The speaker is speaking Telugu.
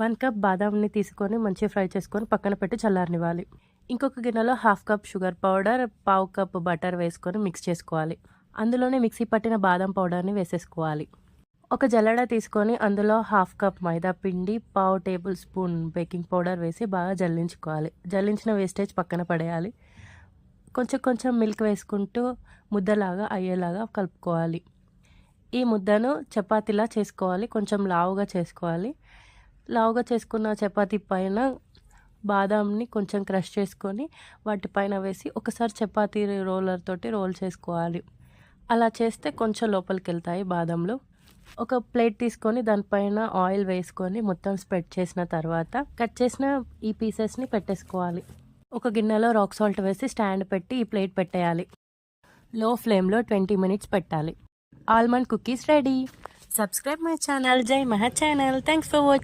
వన్ కప్ బాదాంని తీసుకొని మంచిగా ఫ్రై చేసుకొని పక్కన పెట్టి చల్లారనివ్వాలి. ఇంకొక గిన్నెలో హాఫ్ కప్ షుగర్ పౌడర్ పావు కప్ బటర్ వేసుకొని మిక్స్ చేసుకోవాలి. అందులోనే మిక్సీ పట్టిన బాదం పౌడర్ని వేసేసుకోవాలి. ఒక జల్లడ తీసుకొని అందులో హాఫ్ కప్ మైదా పిండి పావు టేబుల్ స్పూన్ బేకింగ్ పౌడర్ వేసి బాగా జల్లించుకోవాలి. జల్లించిన వేస్టేజ్ పక్కన పడేయాలి. కొంచెం కొంచెం మిల్క్ వేసుకుంటూ ముద్దలాగా అయ్యేలాగా కలుపుకోవాలి. ఈ ముద్దను చపాతీలా చేసుకోవాలి. కొంచెం లావుగా చేసుకోవాలి. లావుగా చేసుకున్న చపాతీ పైన బాదాంని కొంచెం క్రష్ చేసుకొని వాటిపైన వేసి ఒకసారి చపాతీ రోలర్ తోటి రోల్ చేసుకోవాలి. అలా చేస్తే కొంచెం లోపలికి వెళ్తాయి బాదంలు. ఒక ప్లేట్ తీసుకొని దానిపైన ఆయిల్ వేసుకొని మొత్తం స్ప్రెడ్ చేసిన తర్వాత కట్ చేసిన ఈ పీసెస్ని పెట్టేసుకోవాలి. ఒక గిన్నెలో రాక్ సాల్ట్ వేసి స్టాండ్ పెట్టి ఈ ప్లేట్ పెట్టేయాలి. లో ఫ్లేమ్లో ట్వంటీ మినిట్స్ పెట్టాలి. Almond cookies ready. Subscribe my channel. Jai Maha channel. Thanks for watching